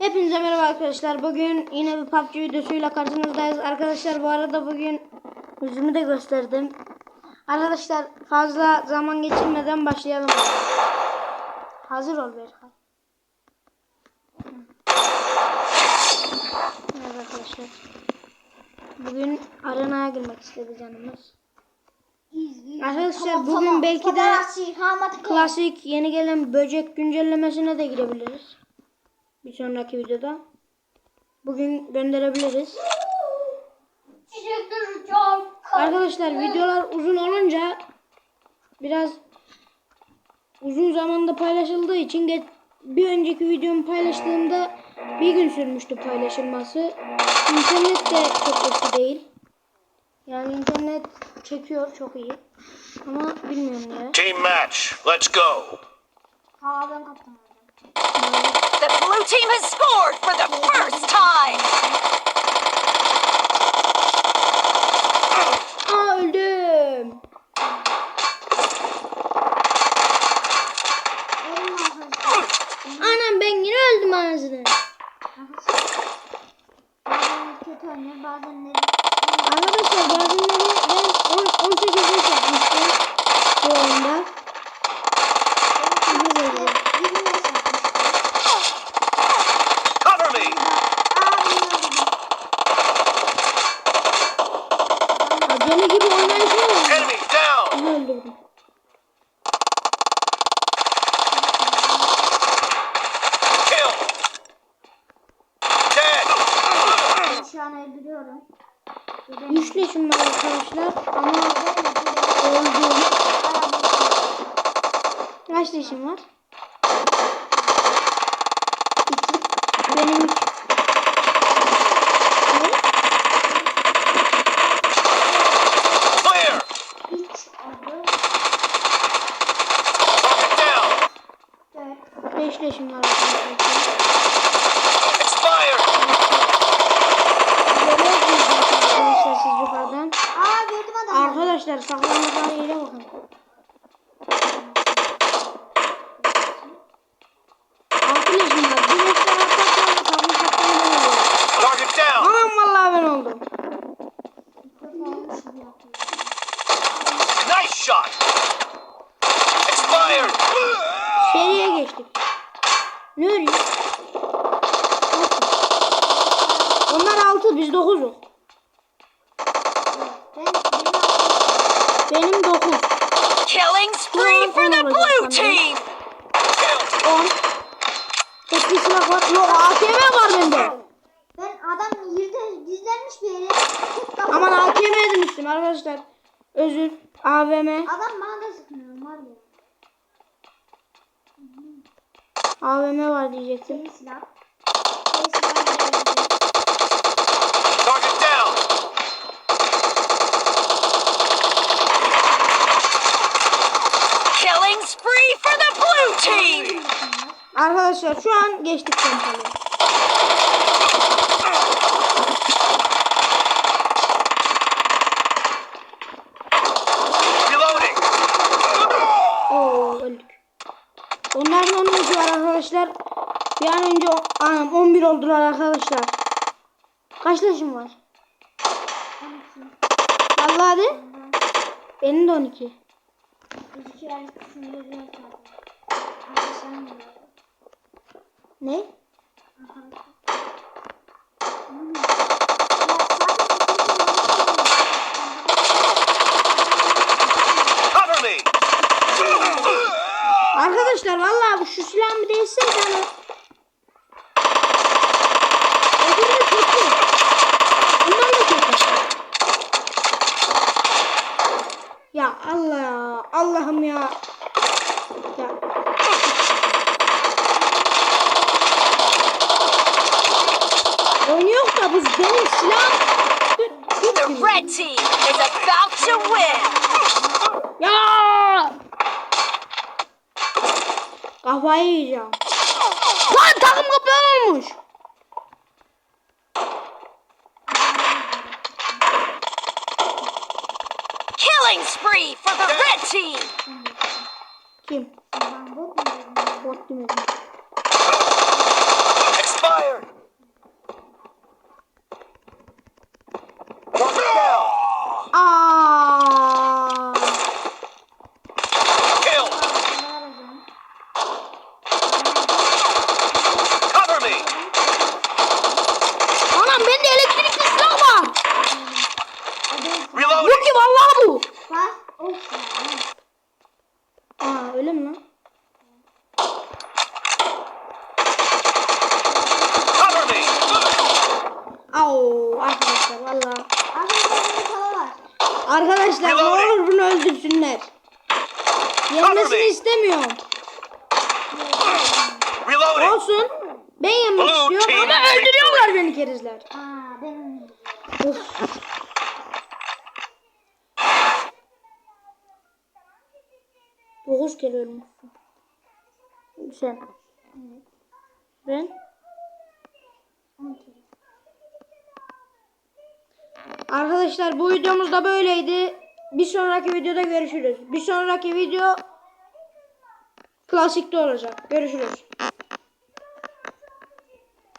Hepinize merhaba arkadaşlar. Bugün yine bir PUBG videosuyla karşınızdayız. Arkadaşlar bu arada bugün yüzümü de gösterdim. Arkadaşlar fazla zaman geçirmeden başlayalım. Hazır ol Berkay. Evet arkadaşlar. Bugün arenaya girmek istedi canımız. Arkadaşlar bugün belki de klasik yeni gelen böcek güncellemesine de girebiliriz. Bir sonraki videoda. Bugün gönderebiliriz. Arkadaşlar videolar uzun olunca biraz uzun zamanda paylaşıldığı için ge- bir önceki videomu paylaştığımda bir gün sürmüştü paylaşılması. İnternet de çok eski değil. Yani internet çekiyor çok iyi. Ama bilmiyorum ya. Team match. Let's go. The blue team has scored for the first time. Acemi gibi oynayışım var. Kill. Dead. Üç leşim var arkadaşlar ama öldüm. Kaç leşim var? İki. Benim üç. Ne? Clear. Target down. Beş leşim var arkadaşlar. Arkadaşlar siz yukarıdan. Arkadaşlar saklandıkları yere bakın. Shot. Expired. Seriye geçtik. Ne oluyor? Onlar altı biz dokuzuz. Benim dokuz. Killing spree for the blue team. Kill. On. Tek bir silah var. Yok AKM var bende. Ben adam yerde gizlenmiş bir yere tek kafa. Aman AKM demiştim arkadaşlar. Özür. AVM. Adam bana da sıkmıyor var ya. AVM var diyecektim. Şey silah. Şey silah. Target down. Killing spree for the blue team. Arkadaşlar şu an geçtik pompalı. Onların 13 var arkadaşlar. Bir an önce anam 11 oldular arkadaşlar. Kaç yaşım var? Vallahi de. Benim de 12. İki yer kısımda bir yer kaldı. Arkadaşlarım da var. Ne? Arkadaşlar vallahi bu şu silahımı değişseydi. Öbürü de kötü. Bunlar da kötü. Ya Allah. Allah'ım ya. Ya. Oynuyor da bu benim silahım. The red team is about to win. Ya! Kafayı yiyeceğim. Lan takım kaplan olmuş. Killing spree for the red team. Kim? Arkadaşlar valla. Arkadaşlar ne olur bunu öldürsünler. Yanmasını istemiyorum. Olsun. Ben yanmak istiyorum ama öldürüyorlar beni kerizler. Aa, benim. Dokuz. Sen. Ben. 10. Arkadaşlar bu videomuz da böyleydi. Bir sonraki videoda görüşürüz. Bir sonraki video klasikte olacak. Görüşürüz.